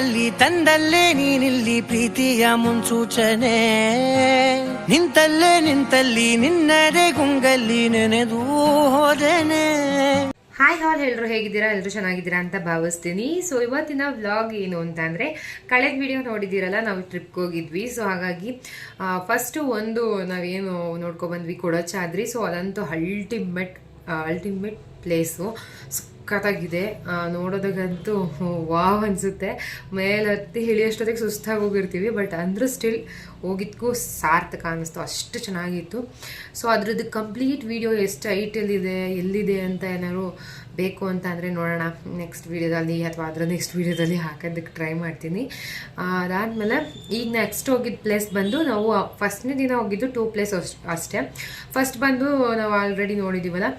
ದಾರಿ ತಂದಲ್ಲೇ ನೀನಿಲ್ಲಿ ಪ್ರೀತಿಯ ಮುನ್ಸೂಚನೆ. ನಿಂತಲ್ಲೇ ನಿಂತಲ್ಲಿ ನಿನ್ನದೇ ಗುಂಗಲ್ಲಿ ನೆನೆದು ಹೋದನೆ. ಹಾಯ್ ಹಾಲ್ ಎಲ್ಲರೂ ಹೇಗಿದ್ದೀರಾ? ಎಲ್ಲರೂ ಚೆನ್ನಾಗಿದ್ದೀರಾ ಅಂತ ಭಾವಿಸ್ತೀನಿ. ಸೊ ಇವತ್ತಿನ ವ್ಲಾಗ್ ಏನು ಅಂತ ಅಂದರೆ ಕಳೆದ ವಿಡಿಯೋ ನೋಡಿದ್ದೀರಲ್ಲ, ನಾವು ಟ್ರಿಪ್ಗೆ ಹೋಗಿದ್ವಿ. ಸೊ ಹಾಗಾಗಿ ಫಸ್ಟು ಒಂದು ನಾವೇನು ನೋಡ್ಕೊಬಂದ್ವಿ ಕೊಡಚಾದ್ರಿ. ಸೊ ಅದಂತೂ ಅಲ್ಟಿಮೇಟ್ ಅಲ್ಟಿಮೇಟ್ ಪ್ಲೇಸು ಸಖತ್ತಾಗಿದೆ ನೋಡೋದಕ್ಕಂತೂ ವಾವ್ ಅನಿಸುತ್ತೆ. ಮೇಲೆ ಹತ್ತಿ ಇಳಿಯೋಷ್ಟೊತ್ತಿಗೆ ಸುಸ್ತಾಗಿ ಹೋಗಿರ್ತೀವಿ, ಬಟ್ ಅಂದರೂ ಸ್ಟಿಲ್ ಹೋಗಿದ್ಕೂ ಸಾರ್ಥಕ ಅನ್ನಿಸ್ತು ಅಷ್ಟು ಚೆನ್ನಾಗಿತ್ತು. ಸೊ ಅದರದ್ದು ಕಂಪ್ಲೀಟ್ ವಿಡಿಯೋ ಎಷ್ಟು ಹೈಟಲ್ಲಿದೆ ಎಲ್ಲಿದೆ ಅಂತ ಏನಾದ್ರು ಬೇಕು ಅಂತ ಅಂದರೆ ನೋಡೋಣ. ನೆಕ್ಸ್ಟ್ ವೀಡಿಯೋದಲ್ಲಿ ಅಥವಾ ಅದರ ನೆಕ್ಸ್ಟ್ ವೀಡಿಯೋದಲ್ಲಿ ಹಾಕೋದಕ್ಕೆ ಟ್ರೈ ಮಾಡ್ತೀನಿ. ಅದಾದಮೇಲೆ ಈಗ ನೆಕ್ಸ್ಟ್ ಹೋಗಿದ್ದ ಪ್ಲೇಸ್ ಬಂದು ನಾವು ಫಸ್ಟ್ನೇ ದಿನ ಹೋಗಿದ್ದು ಟೂ ಪ್ಲೇಸ್ ಅಷ್ಟೇ ಫಸ್ಟ್ ಬಂದು ನಾವು ಆಲ್ರೆಡಿ ನೋಡಿದ್ದೀವಲ್ಲ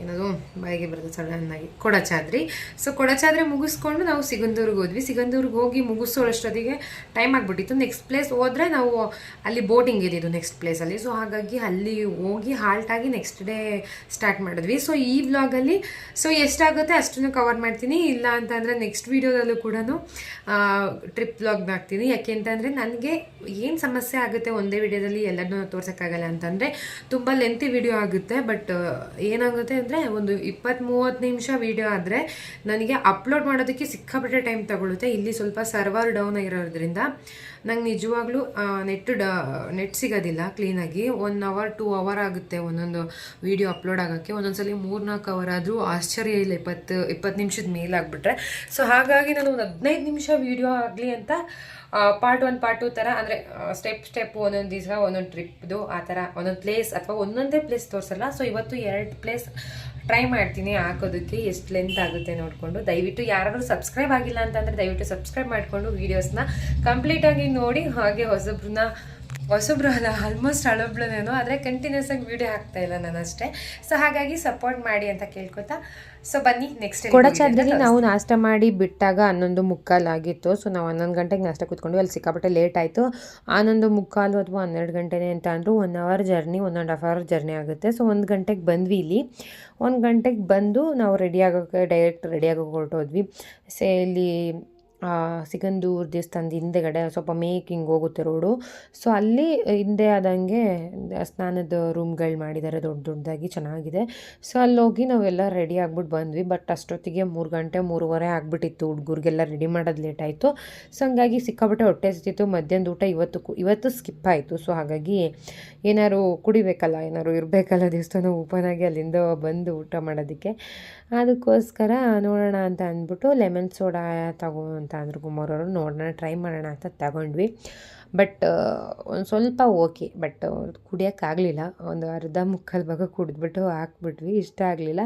ಏನದು, ಬಾಯಿಗೆ ಬರೋದು ಸಡನ್ನಾಗಿ ಕೊಡಚಾದ್ರಿ. ಸೊ ಕೊಡಚಾದ್ರಿ ಮುಗಿಸ್ಕೊಂಡು ನಾವು ಸಿಗಂದೂರಿಗೆ ಹೋದ್ವಿ. ಸಿಗಂದೂರಿಗೆ ಹೋಗಿ ಮುಗಿಸೋಷ್ಟೊತ್ತಿಗೆ ಟೈಮ್ ಆಗಿಬಿಟ್ಟಿತ್ತು. ನೆಕ್ಸ್ಟ್ ಪ್ಲೇಸ್ ಹೋದ್ರೆ ನಾವು ಅಲ್ಲಿ ಬೋಟಿಂಗ್ ಇದ್ದಿದ್ದು ನೆಕ್ಸ್ಟ್ ಪ್ಲೇಸಲ್ಲಿ ಸೊ ಹಾಗಾಗಿ ಅಲ್ಲಿ ಹೋಗಿ ಹಾಲ್ಟಾಗಿ ನೆಕ್ಸ್ಟ್ ಡೇ ಸ್ಟಾರ್ಟ್ ಮಾಡಿದ್ವಿ. ಸೊ ಈ ವ್ಲಾಗಲ್ಲಿ ಸೊ ಎಷ್ಟಾಗುತ್ತೆ ಅಷ್ಟನ್ನು ಕವರ್ ಮಾಡ್ತೀನಿ. ಇಲ್ಲ ಅಂತಂದರೆ ನೆಕ್ಸ್ಟ್ ವೀಡಿಯೋದಲ್ಲೂ ಕೂಡ ಟ್ರಿಪ್ ವ್ಲಾಗ್ ಹಾಕ್ತೀನಿ ಯಾಕೆ ಅಂತಂದರೆ ನನಗೆ ಏನು ಸಮಸ್ಯೆ ಆಗುತ್ತೆ ಒಂದೇ ವಿಡಿಯೋದಲ್ಲಿ ಎಲ್ಲರನ್ನೂ ತೋರ್ಸೋಕ್ಕಾಗಲ್ಲ ಅಂತಂದರೆ ತುಂಬ ಲೆಂತಿ ವಿಡಿಯೋ ಆಗುತ್ತೆ. ಬಟ್ ಏನಾಗುತ್ತೆ ಅಂದರೆ ಒಂದು ಇಪ್ಪತ್ತ್ ಮೂವತ್ತು ನಿಮಿಷ ವಿಡಿಯೋ ಆದರೆ ನನಗೆ ಅಪ್ಲೋಡ್ ಮಾಡೋದಕ್ಕೆ ಸಿಕ್ಕಾಪಟ್ಟೆ ಟೈಮ್ ತಗೊಳುತ್ತೆ. ಇಲ್ಲಿ ಸ್ವಲ್ಪ ಸರ್ವರ್ ಡೌನ್ ಆಗಿರೋದ್ರಿಂದ. ನಂಗೆ ನಿಜವಾಗ್ಲೂ ನೆಟ್ ಡ, ನೆಟ್ ಸಿಗೋದಿಲ್ಲ ಕ್ಲೀನಾಗಿ ಒನ್ ಅವರ್ ಟೂ ಅವರ್ ಆಗುತ್ತೆ ಒಂದೊಂದು ವಿಡಿಯೋ ಅಪ್ಲೋಡ್ ಆಗೋಕ್ಕೆ. ಒಂದೊಂದ್ಸಲಿ ಮೂರ್ನಾಲ್ಕು ಅವರ್ ಆದರೂ ಆಶ್ಚರ್ಯ ಇಲ್ಲ, ಇಪ್ಪತ್ತು ಇಪ್ಪತ್ತು ನಿಮಿಷದ ಮೇಲಾಗ್ಬಿಟ್ರೆ. ಸೊ ಹಾಗಾಗಿ ನಾನು ಒಂದು ಹದಿನೈದು ನಿಮಿಷ ವಿಡಿಯೋ ಆಗಲಿ ಅಂತ ಪಾರ್ಟ್ ಒನ್ ಪಾರ್ಟ್ ಟು ಥರ, ಅಂದರೆ ಸ್ಟೆಪ್ ಸ್ಟೆಪ್ ಒಂದೊಂದು ದಿವಸ, ಒಂದೊಂದು ಟ್ರಿಪ್ದು ಆ ಥರ, ಒಂದೊಂದು ಪ್ಲೇಸ್ ಅಥವಾ ಒಂದೊಂದೇ ಪ್ಲೇಸ್ ತೋರಿಸಲ್ಲ. ಸೊ ಇವತ್ತು ಎರಡು ಪ್ಲೇಸ್ ಟ್ರೈ ಮಾಡ್ತೀನಿ ಹಾಕೋದಕ್ಕೆ ಎಷ್ಟು ಲೆಂತ್ ಆಗುತ್ತೆ ನೋಡಿಕೊಂಡು. ದಯವಿಟ್ಟು ಯಾರಾದರೂ ಸಬ್ಸ್ಕ್ರೈಬ್ ಆಗಿಲ್ಲ ಅಂತಂದರೆ ದಯವಿಟ್ಟು ಸಬ್ಸ್ಕ್ರೈಬ್ ಮಾಡಿಕೊಂಡು ವೀಡಿಯೋಸ್ನ ಕಂಪ್ಲೀಟಾಗಿ ನೋಡಿ, ಹಾಗೆ ಹೊಸಬ್ರನ್ನ ಹೊಸಬ್ರು ಅಲ್ಲ ಆಲ್ಮೋಸ್ಟ್ ಹಳಬ್ಳನೇನೋ ಆದರೆ ಕಂಟಿನ್ಯೂಸ್ ಆಗಿ ವಿಡಿಯೋ ಹಾಕ್ತಾ ಇಲ್ಲ ನಾನು ಅಷ್ಟೇ. ಸೊ ಹಾಗಾಗಿ ಸಪೋರ್ಟ್ ಮಾಡಿ ಅಂತ ಕೇಳ್ಕೊತಾ. ಸೊ ಬನ್ನಿ ನೆಕ್ಸ್ಟ್ ಕೊಡಚಾದ್ರಲ್ಲಿ ನಾವು ನಾಷ್ಟ ಮಾಡಿ ಬಿಟ್ಟಾಗ ಹನ್ನೊಂದು ಮುಕ್ಕಾಲು ಆಗಿತ್ತು. ಸೊ ನಾವು ಹನ್ನೊಂದು ಗಂಟೆಗೆ ನಾಷ್ಟ ಕೂತ್ಕೊಂಡು ಅಲ್ಲಿ ಸಿಕ್ಕಾಪಟ್ಟೆ ಲೇಟ್ ಆಯಿತು. ಹನ್ನೊಂದು ಮುಕ್ಕಾಲು ಅಥವಾ ಹನ್ನೆರಡು ಗಂಟೆನೇ ಅಂತ ಅಂದರು one hour journey one and half hour journey ಆಗುತ್ತೆ. ಸೊ ಒಂದು ಗಂಟೆಗೆ ಬಂದ್ವಿ ಇಲ್ಲಿ. ಒಂದು ಗಂಟೆಗೆ ಬಂದು ನಾವು ರೆಡಿ ಆಗೋಕ್ಕೆ ಡೈರೆಕ್ಟ್ ರೆಡಿ ಆಗೋಕೆ ಹೊರಟೋದ್ವಿ. ಸೇ ಇಲ್ಲಿ ಸಿಗಂದೂರು ದೇವಸ್ಥಾನದ ಹಿಂದೆಗಡೆ ಸ್ವಲ್ಪ ಮೇಕಿಂಗ್ ಹೋಗುತ್ತೆ ರೋಡು. ಸೊ ಅಲ್ಲಿ ಹಿಂದೆ ಆದಂಗೆ ಸ್ನಾನದ ರೂಮ್ಗಳು ಮಾಡಿದ್ದಾರೆ ದೊಡ್ಡ ದೊಡ್ಡದಾಗಿ ಚೆನ್ನಾಗಿದೆ. ಸೊ ಅಲ್ಲಿ ಹೋಗಿ ನಾವೆಲ್ಲ ರೆಡಿ ಆಗ್ಬಿಟ್ಟು ಬಂದ್ವಿ. ಬಟ್ ಅಷ್ಟೊತ್ತಿಗೆ ಮೂರು ಗಂಟೆ, ಮೂರುವರೆ ಆಗಿಬಿಟ್ಟಿತ್ತು ಹುಡುಗರಿಗೆಲ್ಲ ರೆಡಿ ಮಾಡೋದು ಲೇಟ್ ಆಯಿತು. ಸೊ ಹಂಗಾಗಿ ಸಿಕ್ಕಾಬಿಟ್ಟೆ ಹೊಟ್ಟೆ ಸಿಕ್ತಿತ್ತು ಮಧ್ಯಾಹ್ನದ ಊಟ ಇವತ್ತು ಇವತ್ತು ಸ್ಕಿಪ್ ಆಯಿತು. ಸೊ ಹಾಗಾಗಿ ಏನಾದ್ರು ಕುಡಿಬೇಕಲ್ಲ ಏನಾದ್ರು ಇರಬೇಕಲ್ಲ ದೇವಸ್ಥಾನ ಓಪನ್ ಆಗಿ ಅಲ್ಲಿಂದ ಬಂದು ಊಟ ಮಾಡೋದಕ್ಕೆ. ಅದಕ್ಕೋಸ್ಕರ ನೋಡೋಣ ಅಂತ ಅಂದ್ಬಿಟ್ಟು ಲೆಮನ್ ಸೋಡಾ ತಗೋ ಅಂತ ಅಂದರು ಕುಮಾರವರು ನೋಡೋಣ ಟ್ರೈ ಮಾಡೋಣ ಅಂತ ತಗೊಂಡ್ವಿ. ಬಟ್ ಒಂದು ಸ್ವಲ್ಪ ಓಕೆ ಬಟ್ ಕುಡಿಯೋಕ್ಕಾಗಲಿಲ್ಲ ಒಂದು ಅರ್ಧ ಮುಕ್ಕಾಲು ಭಾಗ ಕುಡಿದ್ಬಿಟ್ಟು ಹಾಕ್ಬಿಟ್ವಿ, ಇಷ್ಟ ಆಗಲಿಲ್ಲ.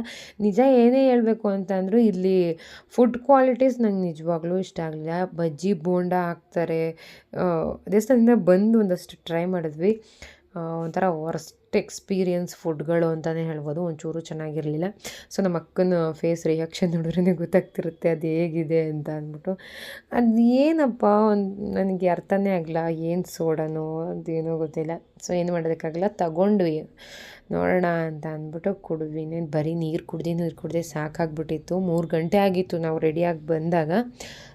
ನಿಜ ಏನೇ ಹೇಳಬೇಕು ಅಂತಂದರೂ ಇಲ್ಲಿ ಫುಡ್ ಕ್ವಾಲಿಟೀಸ್ ನಂಗೆ ನಿಜವಾಗ್ಲೂ ಇಷ್ಟ ಆಗಲಿಲ್ಲ. ಬಜ್ಜಿ, ಬೋಂಡ ಹಾಕ್ತಾರೆ. ದೇವಸ್ಥಾನದಿಂದ ಬಂದು ಒಂದಷ್ಟು ಟ್ರೈ ಮಾಡಿದ್ವಿ. ಒಂಥರ ವರ್ಸ್ಟ್ ಎಕ್ಸ್ಪೀರಿಯನ್ಸ್ ಫುಡ್ಗಳು ಅಂತಲೇ ಹೇಳ್ಬೋದು. ಒಂಚೂರು ಚೆನ್ನಾಗಿರಲಿಲ್ಲ. ಸೊ ನಮ್ಮ ಅಕ್ಕನ ಫೇಸ್ ರಿಯಾಕ್ಷನ್ ನೋಡಿದ್ರೆ ಗೊತ್ತಾಗ್ತಿರುತ್ತೆ ಅದು ಹೇಗಿದೆ ಅಂತ ಅಂದ್ಬಿಟ್ಟು. ಅದು ಏನಪ್ಪ ಒಂದು ನನಗೆ ಅರ್ಥನೇ ಆಗಲ್ಲ ಏನು ಸೋಡನೋ ಅದೇನೋ ಗೊತ್ತಿಲ್ಲ. ಸೊ ಏನು ಮಾಡೋದಕ್ಕಾಗಲ್ಲ ತಗೊಂಡ್ವಿ. ನೋಡೋಣ ಅಂತ ಅಂದ್ಬಿಟ್ಟು ಕುಡಿದ್ವಿ ಇನ್ನೇನು ಬರೀ ನೀರು ಕುಡ್ದು, ನೀರು ಕುಡ್ದೆ ಸಾಕಾಗ್ಬಿಟ್ಟಿತ್ತು. ಮೂರು ಗಂಟೆ ಆಗಿತ್ತು ನಾವು ರೆಡಿಯಾಗಿ ಬಂದಾಗ.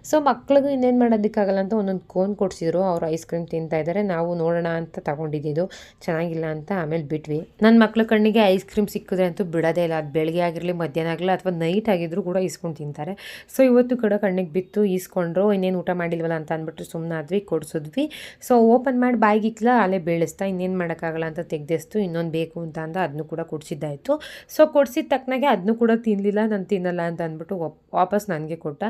ಸೊ ಮಕ್ಳಿಗೂ ಇನ್ನೇನು ಮಾಡೋದಕ್ಕಾಗಲ್ಲ ಅಂತ ಒಂದೊಂದು ಕೋನ್ ಕೊಡಿಸಿದ್ರು. ಅವ್ರು ಐಸ್ ಕ್ರೀಮ್ ತಿಂತಾ ಇದ್ದಾರೆ. ನಾವು ನೋಡೋಣ ಅಂತ ತಗೊಂಡಿದ್ದು ಚೆನ್ನಾಗಿಲ್ಲ ಅಂತ ಆಮೇಲೆ ಬಿಟ್ವಿ ನನ್ನ ಮಕ್ಳ ಕಣ್ಣಿಗೆ ಐಸ್ ಕ್ರೀಮ್ ಸಿಕ್ಕಿದ್ರೆ ಅಂತೂ ಬಿಡೋದೇ ಇಲ್ಲ. ಅದು ಬೆಳಗ್ಗೆ ಆಗಿರಲಿ, ಮಧ್ಯಾಹ್ನ ಆಗಲಿ ಅಥವಾ ನೈಟ್ ಆಗಿದ್ರೂ ಕೂಡ ಇಸ್ಕೊಂಡು ತಿಂತಾರೆ. ಸೊ ಇವತ್ತು ಕೂಡ ಕಣ್ಣಿಗೆ ಬಿತ್ತು, ಈಸ್ಕೊಂಡ್ರು, ಇನ್ನೇನು ಊಟ ಮಾಡಿಲ್ವಲ್ಲ ಅಂತ ಅಂದ್ಬಿಟ್ಟು ಸುಮ್ಮನಾದ್ವಿ ಕೊಡಿಸಿದ್ವಿ. ಸೊ ಓಪನ್ ಮಾಡಿ ಬಾಯಿಗಿಕ್ಲ ಅಲ್ಲೇ ಬೀಳಿಸ್ತಾ ಇನ್ನೇನು ಮಾಡೋಕ್ಕಾಗಲ್ಲ ಅಂತ ತೆಗ್ದೆಸ್ತು, ಇನ್ನೊಂದು ಬೇಕು ಅಂತ ಅಂದ ಅದನ್ನು ಕೂಡ ಕೊಡಿಸಿದ್ದಾಯಿತು. ಸೊ ಕೊಡಿಸಿದ ತಕ್ಕನಾಗೆ ಅದನ್ನು ಕೂಡ ತಿನ್ನಲಿಲ್ಲ ನಾನು ತಿನ್ನಲ್ಲ ಅಂತ ಅಂದ್ಬಿಟ್ಟು ವಾಪ್- ವಾಪಸ್ ನನಗೆ ಕೊಟ್ಟ.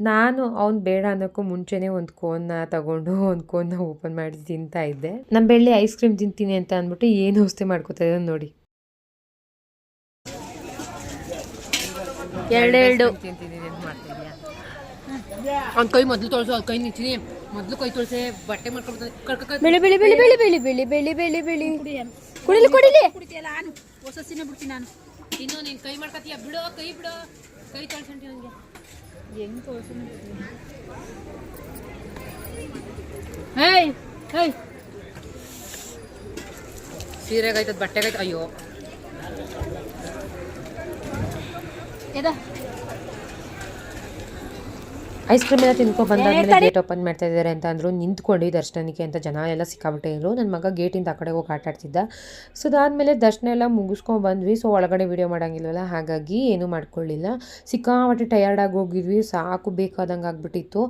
ನಾನು ಅವ್ನು ಬೇಡ ಅನ್ನೋಕ್ಕೂ ಮುಂಚೆನೇ ಒಂದು ಕೋನ್ನ ತಗೊಂಡು, ಒಂದು ಕೋನ್ನ ಓಪನ್ ಮಾಡಿ ತಿಂತಾ ಇದ್ದೆ. ನಮ್ಮ ಬೆಳ್ಳಿ ಐಸ್ ಕ್ರೀಮ್ ತಿಂತೀನಿ ಅಂತ ಅಂದ್ಬಿಟ್ಟು ಏನು ಔಷಧಿ ಮಾಡ್ಕೋತಾ ಇದ್ದಾನೆ ನೋಡಿ. ಎರಡೆರಡು ಅವ್ನ ಕೈ ಮೊದಲು ತೊಳಸು ಅವ್ನ ಕೈ ನಿಂತೀನಿ ಮೊದಲು ಕೈ ತೊಳಸೆ ಬಟ್ಟೆ ಮಾಡ್ಕೊಂಡು ಕರ್ಕ ಬೆಳಿ ಬೆಳಿ ಬೆಳಿ ಬೆಳಿ ಬೆಳಿ ಬೆಳಿ ಬೆಳಿ ಬೆಳಿ ಬೆಳಿ. ಕುಡಿಲಿ ಕುಡಿಲಿ. ಇನ್ನು ನೀನು ಕೈ ಮಾಡ್ಕತ್ತೀಯ? ಬಿಡೋ ಕೈ ಬಿಡೋ. ಕೈ ತೊಳ್ಸಂಟಿ ನನಗೆ ಹೇಯ್ ಹೇಯ್ ಸೀರೆಗಾಯ್ತದ ಬಟ್ಟೆಗಾಯ್ತು ಅಯ್ಯೋ. ಐಸ್ ಕ್ರೀಮ್ ಎಲ್ಲ ತಿನ್ಕೊ ಬಂದಾದ್ಮೇಲೆ ಗೇಟ್ ಓಪನ್ ಮಾಡ್ತಾ ಇದ್ದಾರೆ ಅಂತ ಅಂದರು. ನಿಂತ್ಕೊಂಡು ದರ್ಶನಕ್ಕೆ ಅಂತ ಜನ ಎಲ್ಲ ಸಿಕ್ಕಾಬಿಟ್ಟೆ ಇದ್ರು ನನ್ನ ಮಗ ಗೇಟಿಂದ ಆ ಕಡೆ ಹೋಗಿ ಆಟ ಆಡ್ತಿದ್ದ. ಸೊ ಅದಾದಮೇಲೆ ದರ್ಶನ ಎಲ್ಲ ಮುಗಿಸ್ಕೊಂಡು ಬಂದ್ವಿ. ಸೊ ಒಳಗಡೆ ವಿಡಿಯೋ ಮಾಡೋಂಗಿಲ್ವಲ್ಲ? ಹಾಗಾಗಿ ಏನೂ ಮಾಡ್ಕೊಳ್ಳಿಲ್ಲ ಸಿಕ್ಕಾಪಟ್ಟೆ ಟಯರ್ಡ್ ಆಗಿ ಹೋಗಿದ್ವಿ. ಸಾಕು ಬೇಕಾದಂಗೆ ಆಗ್ಬಿಟ್ಟಿತ್ತು.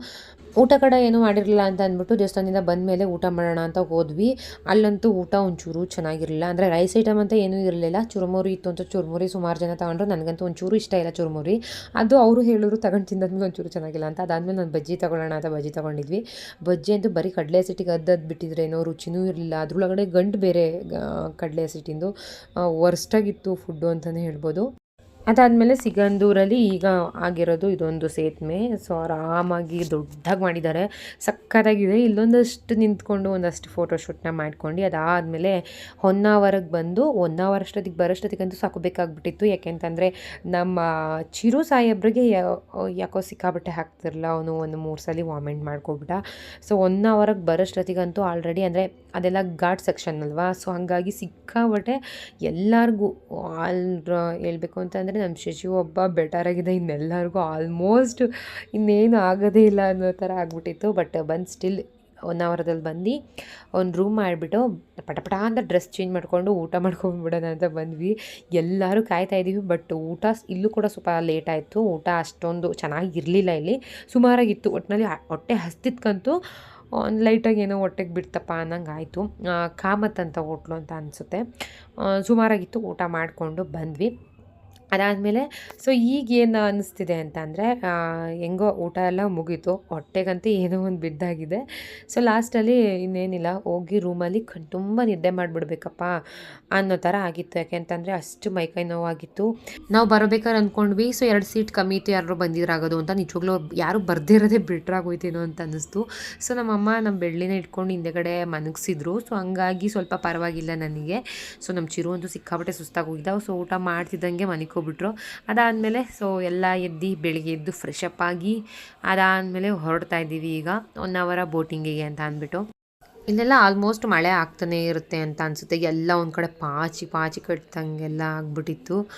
ಊಟ ಕಡೆ ಏನೂ ಮಾಡಿರಲಿಲ್ಲ ಅಂತ ಅಂದ್ಬಿಟ್ಟು ದೇವಸ್ಥಾನದಿಂದ ಬಂದ ಮೇಲೆ ಊಟ ಮಾಡೋಣ ಅಂತ ಹೋದ್ವಿ. ಅಲ್ಲಂತೂ ಊಟ ಒಂಚೂರು ಚೆನ್ನಾಗಿರಲಿಲ್ಲ. ಅಂದರೆ ರೈಸ್ ಐಟಮ್ ಅಂತ ಏನೂ ಇರಲಿಲ್ಲ. ಚುರುಮುರಿ ಇತ್ತು ಅಂತ ಚುರುಮುರಿ ಸುಮಾರು ಜನ ತಗೊಂಡ್ರು. ನನಗಂತೂ ಒಂಚೂರು ಇಷ್ಟ ಇಲ್ಲ ಚುರುಮುರಿ. ಅದು ಅವರು ಹೇಳಿದ್ರು, ತಗೊಂಡು ತಿಂದಾದ್ಮೇಲೆ ಒಂಚೂರು ಚೆನ್ನಾಗಿಲ್ಲ ಅಂತ. ಅದಾದಮೇಲೆ ನಾನು ಬಜ್ಜಿ ತೊಗೊಳ್ಳೋಣ ಅಂತ ಬಜ್ಜಿ ತೊಗೊಂಡಿದ್ವಿ. ಬಜ್ಜಿ ಅಂತೂ ಬರೀ ಕಡಲೆ ಸಿಟಿಗೆ ಅದ್ದದ್ದು ಬಿಟ್ಟಿದ್ರೇನೋ ರುಚಿನೂ ಇರಲಿಲ್ಲ. ಅದರೊಳಗಡೆ ಗಂಟು ಬೇರೆ ಕಡಲೆ ಸಿಟಿಂದು ವರ್ಸ್ಟಾಗಿತ್ತು ಫುಡ್ಡು ಅಂತಲೇ ಹೇಳ್ಬೋದು. ಅದಾದಮೇಲೆ ಸಿಗಂದೂರಲ್ಲಿ ಈಗ ಆಗಿರೋದು ಇದೊಂದು ಸೇತುವೆ ಸೊ ಆರಾಮಾಗಿ ದೊಡ್ಡಾಗಿ ಮಾಡಿದ್ದಾರೆ. ಸಕ್ಕತ್ತಾಗಿದೆ ಇಲ್ಲೊಂದಷ್ಟು ನಿಂತ್ಕೊಂಡು ಒಂದಷ್ಟು ಫೋಟೋಶೂಟ್ನ ಮಾಡ್ಕೊಂಡು ಅದಾದಮೇಲೆ ಹೊನ್ನಾವರಕ್ಕೆ ಬಂದು, ಹೊನ್ನಾವರ ಅಷ್ಟೊತ್ತಿಗೆ ಬರೋಷ್ಟೊತ್ತಿಗಂತೂ ಸಾಕೋಬೇಕಾಗ್ಬಿಟ್ಟಿತ್ತು ಯಾಕೆಂತಂದರೆ ನಮ್ಮ ಚಿರು ಸಾಹೇಬ್ರಿಗೆ ಯಾಕೋ ಸಿಕ್ಕಾಬಟ್ಟೆ ಹಾಕ್ತಿರಲ್ಲ ಅವನು ಒಂದು ಮೂರು ಸಲ ವಾಮಿಟ್ ಮಾಡ್ಕೊಬಿಟ್ಟ. ಸೊ ಹೊನ್ನಾವರಕ್ಕೆ ಬರೋಷ್ಟೊತ್ತಿಗಂತೂ ಆಲ್ರೆಡಿ ಅಂದರೆ ಅದೆಲ್ಲ ಘಾಟ್ ಸೆಕ್ಷನ್ ಅಲ್ವಾ? ಸೊ ಹಾಗಾಗಿ ಸಿಕ್ಕಾಬಟ್ಟೆ ಎಲ್ಲರಿಗೂ, ಆಲ್ ಹೇಳಬೇಕು ಅಂತಂದರೆ ನಮ್ಮ ಶಶಿ ಒಬ್ಬ ಬೆಟರ್ ಆಗಿದೆ. ಇನ್ನೆಲ್ಲರಿಗೂ ಆಲ್ಮೋಸ್ಟ್ ಇನ್ನೇನು ಆಗೋದೇ ಇಲ್ಲ ಅನ್ನೋ ಥರ ಆಗ್ಬಿಟ್ಟಿತ್ತು. ಬಟ್ ಬಂದು ಸ್ಟಿಲ್ ಒನ್ ಅವರದಲ್ಲಿ ಬಂದು ಒಂದು ರೂಮ್ ಮಾಡಿಬಿಟ್ಟು ಪಟಪಟ ಅಂತ ಡ್ರೆಸ್ ಚೇಂಜ್ ಮಾಡಿಕೊಂಡು ಊಟ ಮಾಡ್ಕೊಂಡ್ಬಿಡೋಣ ಅಂತ ಬಂದ್ವಿ. ಎಲ್ಲರೂ ಕಾಯ್ತಾ ಇದ್ದೀವಿ. ಬಟ್ ಊಟ ಇಲ್ಲೂ ಕೂಡ ಸ್ವಲ್ಪ ಲೇಟ್ ಆಯಿತು. ಊಟ ಅಷ್ಟೊಂದು ಚೆನ್ನಾಗಿರಲಿಲ್ಲ ಇಲ್ಲಿ. ಸುಮಾರಾಗಿತ್ತು. ಒಟ್ಟಿನಲ್ಲಿ ಹೊಟ್ಟೆ ಹಸ್ತಿದ್ಕಂತೂ ಲೈಟಾಗಿ ಏನೋ ಹೊಟ್ಟೆಗೆ ಬಿಡ್ತಪ್ಪ ಅನ್ನಂಗೆ ಆಯಿತು. ಕಾಮತ್ ಅಂತ ಹೋಟ್ಲು ಅಂತ ಅನಿಸುತ್ತೆ. ಸುಮಾರಾಗಿತ್ತು. ಊಟ ಮಾಡಿಕೊಂಡು ಬಂದ್ವಿ. ಅದಾದಮೇಲೆ, ಸೊ ಈಗ ಏನು ಅನ್ನಿಸ್ತಿದೆ ಅಂತ ಅಂದರೆ ಹೆಂಗೋ ಊಟ ಎಲ್ಲ ಮುಗೀತು. ಹೊಟ್ಟೆಗಂತೂ ಏನೋ ಒಂದು ಬಿದ್ದಾಗಿದೆ. ಸೊ ಲಾಸ್ಟಲ್ಲಿ ಇನ್ನೇನಿಲ್ಲ, ಹೋಗಿ ರೂಮಲ್ಲಿ ತುಂಬ ನಿದ್ದೆ ಮಾಡಿಬಿಡ್ಬೇಕಪ್ಪ ಅನ್ನೋ ಥರ ಆಗಿತ್ತು. ಯಾಕೆ ಅಂತಂದರೆ ಅಷ್ಟು ಮೈಕೈ ನೋವಾಗಿತ್ತು. ನಾವು ಬರಬೇಕಾದ್ರೆ ಅಂದ್ಕೊಂಡ್ವಿ, ಸೊ ಎರಡು ಸೀಟ್ ಕಮ್ಮಿ ಇತ್ತು ಯಾರು ಬಂದಿದ್ರಾಗೋದು ಅಂತ. ನಿಜವಾಗ್ಲೂ ಯಾರು ಬರ್ದಿರೋದೇ ಬಿಟ್ರಾಗೋಯ್ತೇನೋ ಅಂತ ಅನ್ನಿಸ್ತು. ಸೊ ನಮ್ಮಮ್ಮ ನಮ್ಮ ಬೆಳ್ಳಿನ ಇಟ್ಕೊಂಡು ಹಿಂದೆಗಡೆ ಮನಗಿಸಿದ್ರು. ಸೊ ಹಂಗಾಗಿ ಸ್ವಲ್ಪ ಪರವಾಗಿಲ್ಲ ನನಗೆ. ಸೊ ನಮ್ಮ ಚಿರು ಅಂತೂ ಸಿಕ್ಕಾಪಟ್ಟೆ ಸುಸ್ತಾಗಿ ಹೋಗಿದ್ದ ಸೊ ಊಟ ಮಾಡ್ತಿದ್ದಂಗೆ ಮನಿಕೋಬಿಟ್ರು ಅದಾದಮೇಲೆ ಸೊ ಎಲ್ಲ ಎದ್ದು ಬೆಳಿಗ್ಗೆ ಎದ್ದು ಫ್ರೆಶ್ ಅಪ್ ಆಗಿ ಅದಾದಮೇಲೆ ಹೊರಡ್ತಾ ಇದ್ದೀವಿ ಈಗ. ಒನ್ ಅವರ ಬೋಟಿಂಗಿಗೆ ಅಂತ ಅಂದ್ಬಿಟ್ಟು. ಇಲ್ಲೆಲ್ಲ ಆಲ್ಮೋಸ್ಟ್ ಮಳೆ ಆಗ್ತಾನೇ ಇರುತ್ತೆ ಅಂತ ಅನಿಸುತ್ತೆ. ಎಲ್ಲ ಒಂದು ಕಡೆ ಪಾಚಿ ಪಾಚಿ ಕಟ್ಟಂಗೆಲ್ಲ ಆಗ್ಬಿಟ್ಟಿತ್ತು.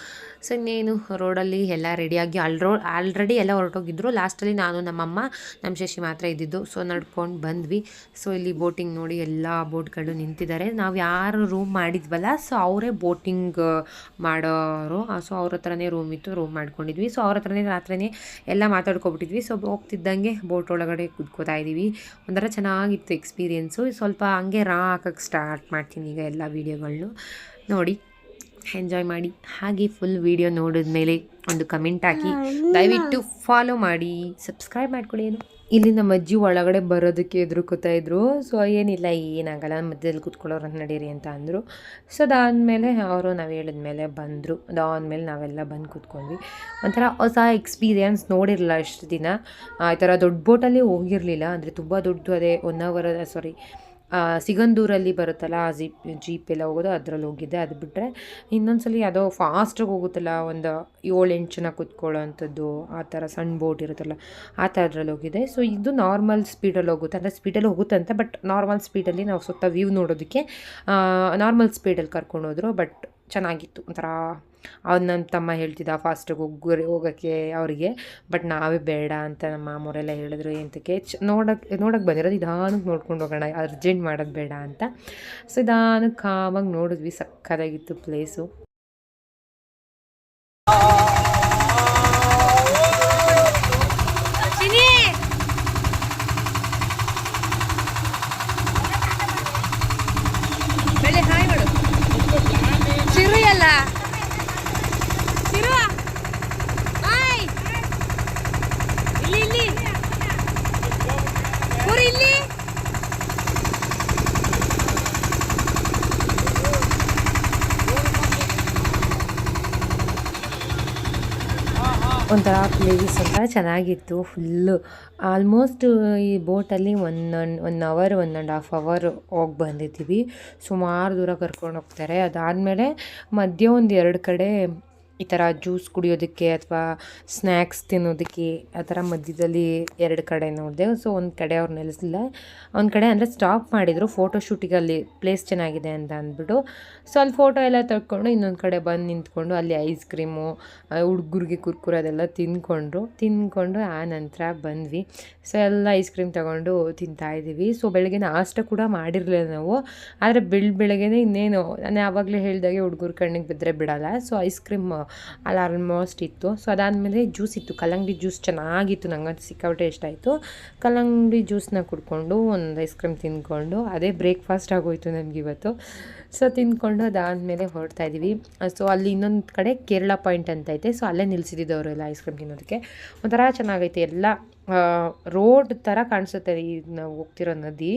ಸೊ ಇನ್ನೇನು ರೋಡಲ್ಲಿ ಎಲ್ಲ ರೆಡಿಯಾಗಿ ಆಲ್ರೋ ಆಲ್ರೆಡಿ ಎಲ್ಲ ಹೊರಟೋಗಿದ್ರು. ಲಾಸ್ಟಲ್ಲಿ ನಾನು, ನಮ್ಮಮ್ಮ ನಮ್ಮ ಶಶಿ ಮಾತ್ರ ಇದ್ದಿದ್ದು. ಸೊ ನಡ್ಕೊಂಡು ಬಂದ್ವಿ. ಸೊ ಇಲ್ಲಿ ಬೋಟಿಂಗ್ ನೋಡಿ ಎಲ್ಲ ಬೋಟ್ಗಳು ನಿಂತಿದ್ದಾರೆ. ನಾವು ಯಾರು ರೂಮ್ ಮಾಡಿದ್ವಲ್ಲ ಸೊ ಅವರೇ ಬೋಟಿಂಗ್ ಮಾಡೋರು. ಸೊ ಅವ್ರ ಹತ್ರನೇ ರೂಮ್ ಇತ್ತು ರೂಮ್ ಮಾಡ್ಕೊಂಡಿದ್ವಿ. ಸೊ ಅವ್ರ ಹತ್ರನೇ ರಾತ್ರಿನೇ ಎಲ್ಲ ಮಾತಾಡ್ಕೊಬಿಟ್ಟಿದ್ವಿ. ಸೊ ಹೋಗ್ತಿದ್ದಂಗೆ ಬೋಟ್ ಒಳಗಡೆ ಕುತ್ಕೋತಾ ಇದ್ದೀವಿ ಒಂಥರ ಚೆನ್ನಾಗಿತ್ತು ಎಕ್ಸ್ಪೀರಿಯೆನ್ಸು ಸ್ವಲ್ಪ ಹಂಗೆ ರಾ ಹಾಕಕ್ಕೆ ಸ್ಟಾರ್ಟ್ ಮಾಡ್ತೀನಿ ಈಗ ಎಲ್ಲ ವೀಡಿಯೋಗಳನ್ನೂ ನೋಡಿ ಎಂಜಾಯ್ ಮಾಡಿ, ಹಾಗೆ ಫುಲ್ ವೀಡಿಯೋ ನೋಡಿದ್ಮೇಲೆ ಒಂದು ಕಮೆಂಟ್ ಹಾಕಿ. ದಯವಿಟ್ಟು ಫಾಲೋ ಮಾಡಿ ಸಬ್ಸ್ಕ್ರೈಬ್ ಮಾಡ್ಕೊಳ್ಳಿ ಏನು. ಇಲ್ಲಿ ನಮ್ಮ ಅಜ್ಜಿ ಒಳಗಡೆ ಬರೋದಕ್ಕೆ ಎದುರುಕೋತಾ ಇದ್ರು. ಸೊ ಏನಿಲ್ಲ, ಏನಾಗಲ್ಲ, ಮಧ್ಯದಲ್ಲಿ ಕೂತ್ಕೊಳ್ಳೋರು ನಡೀರಿ ಅಂತ ಅಂದರು. ಸೊ ಅದಾದಮೇಲೆ ಅವರು ನಾವು ಹೇಳಿದ್ಮೇಲೆ ಬಂದರು. ಅದಾದಮೇಲೆ ನಾವೆಲ್ಲ ಬಂದು ಕೂತ್ಕೊಂಡ್ವಿ. ಒಂಥರ ಹೊಸ ಎಕ್ಸ್ಪೀರಿಯನ್ಸ್ ನೋಡಿರಲಿಲ್ಲ ಅಷ್ಟು ದಿನ. ಈ ಥರ ದೊಡ್ಡ ಬೋಟಲ್ಲಿ ಹೋಗಿರಲಿಲ್ಲ. ಅಂದರೆ ತುಂಬ ದೊಡ್ಡದು ಅದೇ ಒನ್ ಅವರ್ ಸಾರಿ ಸಿಗಂದೂರಲ್ಲಿ ಬರುತ್ತಲ್ಲ, ಆ ಜೀಪ್ ಜೀಪ್ ಎಲ್ಲ ಹೋಗೋದು, ಅದರಲ್ಲಿ ಹೋಗಿದ್ದೆ. ಅದು ಬಿಟ್ಟರೆ ಇನ್ನೊಂದ್ಸಲಿ ಯಾವುದೋ ಫಾಸ್ಟಾಗಿ ಹೋಗುತ್ತಲ್ಲ, ಒಂದು ಏಳು, ಎಂಟು ಜನ ಕೂತ್ಕೊಳ್ಳೋ ಅಂಥದ್ದು ಆ ಥರ ಸಣ್ಣ ಬೋಟ್ ಇರುತ್ತಲ್ಲ, ಆ ಥರದ್ರಲ್ಲಿ ಹೋಗಿದೆ ಸೊ ಇದು ನಾರ್ಮಲ್ ಸ್ಪೀಡಲ್ಲಿ ಹೋಗುತ್ತೆ. ಅಂದರೆ ಸ್ಪೀಡಲ್ಲಿ ಹೋಗುತ್ತೆ ಅಂತ ಬಟ್ ನಾರ್ಮಲ್ ಸ್ಪೀಡಲ್ಲಿ ನಾವು ಸುತ್ತ ವ್ಯೂ ನೋಡೋದಕ್ಕೆ ನಾರ್ಮಲ್ ಸ್ಪೀಡಲ್ಲಿ ಕರ್ಕೊಂಡು ಹೋದರು. ಬಟ್ ಚೆನ್ನಾಗಿತ್ತು ಒಂಥರ. ಅವ್ರು ನನ್ನ ತಮ್ಮ ಹೇಳ್ತಿದ್ದ ಫಾಸ್ಟಾಗಿ ಹೋಗಿ ಹೋಗೋಕ್ಕೆ ಅವರಿಗೆ ಬಟ್ ನಾವೇ ಬೇಡ ಅಂತ ನಮ್ಮ ಮಾಮೂರೆಲ್ಲ ಹೇಳಿದ್ರು ಎಂತಕ್ಕೆ, ಚ ನೋಡೋಕ್ಕೆ ನೋಡೋಕ್ಕೆ ಬಂದಿರೋದು ಇದಾನಕ್ಕೆ ನೋಡ್ಕೊಂಡು ಹೋಗೋಣ, ಅರ್ಜೆಂಟ್ ಮಾಡೋದು ಬೇಡ ಅಂತ. ಸೊ ನಿಧಾನಕ್ಕೆ ಆವಾಗ ನೋಡಿದ್ವಿ, ಸಕ್ಕತ್ತಾಗಿತ್ತು ಪ್ಲೇಸು ಬೆಳೆ ಹಾಯ್ ಮಾಡು ಚಿರು ಎಲ್ಲ ಚಿರು ಹಾಯ್ ಇಲ್ಲಿ ಇಲ್ಲಿ ಕೂರಿ ಇಲ್ಲಿ ಒಂಥರ ಪ್ಲೇಸ್ ಒಂಥರ ಚೆನ್ನಾಗಿತ್ತು ಫುಲ್ಲು ಆಲ್ಮೋಸ್ಟ್ ಈ ಬೋಟಲ್ಲಿ one one hour one and half hour ಹೋಗಿ ಬಂದಿದ್ದೀವಿ. ಸುಮಾರು ದೂರ ಕರ್ಕೊಂಡು ಹೋಗ್ತಾರೆ. ಅದಾದಮೇಲೆ ಮಧ್ಯ ಒಂದು ಎರಡು ಕಡೆ ಈ ಥರ ಜ್ಯೂಸ್ ಕುಡಿಯೋದಕ್ಕೆ ಅಥವಾ ಸ್ನ್ಯಾಕ್ಸ್ ತಿನ್ನೋದಕ್ಕೆ ಆ ಥರ ಮಧ್ಯದಲ್ಲಿ ಎರಡು ಕಡೆ ನೋಡಿದೆ. ಸೊ, ಒಂದು ಕಡೆ ಅವ್ರು ನೆಲೆಸಿಲ್ಲ. ಒಂದು ಕಡೆ ಅಂದರೆ ಸ್ಟಾಪ್ ಮಾಡಿದರು ಫೋಟೋ ಶೂಟಿಗೆ ಅಲ್ಲಿ ಪ್ಲೇಸ್ ಚೆನ್ನಾಗಿದೆ ಅಂತ ಅಂದ್ಬಿಟ್ಟು. ಸೊ, ಅಲ್ಲಿ ಫೋಟೋ ಎಲ್ಲ ತಗೊಂಡು ಇನ್ನೊಂದು ಕಡೆ ಬಂದು ನಿಂತ್ಕೊಂಡು ಅಲ್ಲಿ ಐಸ್ ಕ್ರೀಮು ಹುಡುಗರಿಗೆ ಕುರ್ಕುರ ಅದೆಲ್ಲ ತಿಂದ್ಕೊಂಡ್ರು. ತಿಂದ್ಕೊಂಡು ಆ ನಂತರ ಬಂದ್ವಿ. ಸೊ, ಎಲ್ಲ ಐಸ್ ಕ್ರೀಮ್ ತೊಗೊಂಡು ತಿಂತಾಯಿದ್ದೀವಿ ಸೊ, ಬೆಳಗ್ಗೆ ನಾಷ್ಟ ಕೂಡ ಮಾಡಿರಲಿಲ್ಲ ನಾವು. ಆದರೆ ಬೆಳ್ ಬೆಳಗ್ಗೆನೇ ಇನ್ನೇನು, ನಾನು ಯಾವಾಗಲೇ ಹೇಳಿದಾಗೆ ಹುಡುಗರು ಕಣ್ಣಿಗೆ ಬಿದ್ದರೆ ಬಿಡಲ್ಲ. ಸೊ, ಐಸ್ ಕ್ರೀಮ್ ಅಲ್ಲಿ ಆಲ್ಮೋಸ್ಟ್ ಇತ್ತು. ಸೊ ಅದಾದಮೇಲೆ ಜ್ಯೂಸ್ ಇತ್ತು. ಕಲ್ಲಂಗಡಿ ಜ್ಯೂಸ್ ಚೆನ್ನಾಗಿತ್ತು. ನಂಗಂತೂ ಸಿಕ್ಕಾಪಟ್ಟೆ ಇಷ್ಟ ಆಯಿತು. ಕಲ್ಲಂಗಡಿ ಜ್ಯೂಸ್ನ ಕುಡ್ಕೊಂಡು ಒಂದು ಐಸ್ ಕ್ರೀಮ್ ತಿಂದ್ಕೊಂಡು, ಅದೇ ಬ್ರೇಕ್ಫಾಸ್ಟ್ ಆಗೋಯ್ತು ನನಗೆ ಇವತ್ತು. ಸೊ ತಿಂದ್ಕೊಂಡು ಅದಾದಮೇಲೆ ಹೊರಡ್ತಾ ಇದ್ದೀವಿ. ಸೊ ಅಲ್ಲಿ ಇನ್ನೊಂದು ಕಡೆ ಕೇರಳ ಪಾಯಿಂಟ್ ಅಂತ ಐತೆ. ಸೊ ಅಲ್ಲೇ ನಿಲ್ಲಿಸಿದ್ದವರು ಅವರೆಲ್ಲ ಐಸ್ ಕ್ರೀಮ್ ತಿನ್ನೋದಕ್ಕೆ. ಒಂಥರ ಚೆನ್ನಾಗೈತೆ. ಎಲ್ಲ ರೋಡ್ ಥರ ಕಾಣಿಸುತ್ತೆ ಈ ನಾವು ಹೋಗ್ತಿರೋ ನದಿ.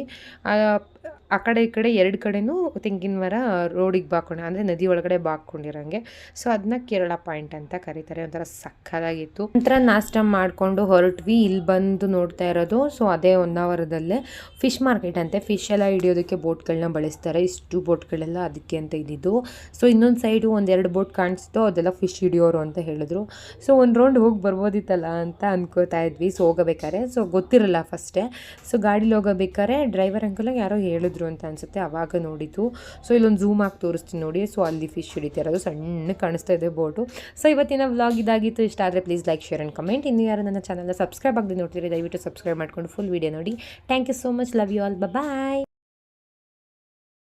ಆ, ಕಡೆ ಈ ಕಡೆ ಎರಡು ಕಡೆನೂ ತೆಂಗಿನ ಮರ ರೋಡಿಗೆ ಬಾಕೊಂಡು ಅಂದರೆ ನದಿ ಒಳಗಡೆ ಬಾಕೊಂಡಿರೋಂಗೆ ಸೊ ಅದನ್ನ ಕೇರಳ ಪಾಯಿಂಟ್ ಅಂತ ಕರೀತಾರೆ. ಒಂಥರ ಸಕ್ಕದಾಗಿತ್ತು. ನಂತರ ನಾಷ್ಟ ಮಾಡಿಕೊಂಡು ಹೊರಟ್ವಿ. ಇಲ್ಲಿ ಬಂದು ನೋಡ್ತಾ ಇರೋದು. ಸೊ ಅದೇ ಹೊನ್ನಾವರದಲ್ಲೇ ಫಿಶ್ ಮಾರ್ಕೆಟ್ ಅಂತೆ. ಫಿಶ್ ಎಲ್ಲ ಹಿಡಿಯೋದಕ್ಕೆ ಬೋಟ್ಗಳನ್ನ ಬಳಸ್ತಾರೆ. ಇಷ್ಟು ಬೋಟ್ಗಳೆಲ್ಲ ಅದಕ್ಕೆ ಅಂತ ಇದ್ದಿದ್ದು ಸೊ ಇನ್ನೊಂದು ಸೈಡು ಒಂದೆರಡು ಬೋಟ್ ಕಾಣಿಸ್ತು ಅದೆಲ್ಲ ಫಿಶ್ ಹಿಡಿಯೋರು ಅಂತ ಹೇಳಿದ್ರು. ಸೊ ಒಂದು ರೌಂಡ್ ಹೋಗಿ ಬರ್ಬೋದಿತ್ತಲ್ಲ ಅಂತ ಅನ್ಕೋತಾ ಇದ್ವಿ. ಸೊ ಹೋಗಬೇಕಾರೆ ಸೊ ಗೊತ್ತಿರಲ್ಲ ಫಸ್ಟೇ. ಸೊ ಗಾಡೀಲಿ ಹೋಗಬೇಕಾದ್ರೆ ಡ್ರೈವರ್ ಅಂಕಲ್ ಯಾರೋ ಹೇಳಿದ್ರು. ಅಂತ ಅನ್ಸುತ್ತೆ, ಅವಾಗ ನೋಡಿದ್ದು. ಸೊ ಇಲ್ಲೊಂದು ಝೂಮ್ ಹಾಕಿ ತೋರಿಸ್ತೀನಿ ನೋಡಿ. ಸೊ ಅಲ್ಲಿ ಫಿಶ್ ಹಿಡಿತಾ ಇರೋದು ಸಣ್ಣ ಕಾಣಿಸ್ತಾ ಇದೆ ಬೋಟು ಸೊ ಇವತ್ತಿನ ವ್ಲಾಗ್ ಇದಾಗಿತ್ತು. ಇಷ್ಟ ಆದರೆ please like share and comment ಇನ್ನು ಯಾರು ನನ್ನ ಚಾನಲ್ನ ಸಬ್ಸ್ಕ್ರೈಬ್ ಆಗದೆ ನೋಡ್ತೀರಿ ದಯವಿಟ್ಟು ಸಬ್ಸ್ಕ್ರೈಬ್ ಮಾಡ್ಕೊಂಡು ಫುಲ್ ವೀಡಿಯೋ ನೋಡಿ. Thank you so much love you all bye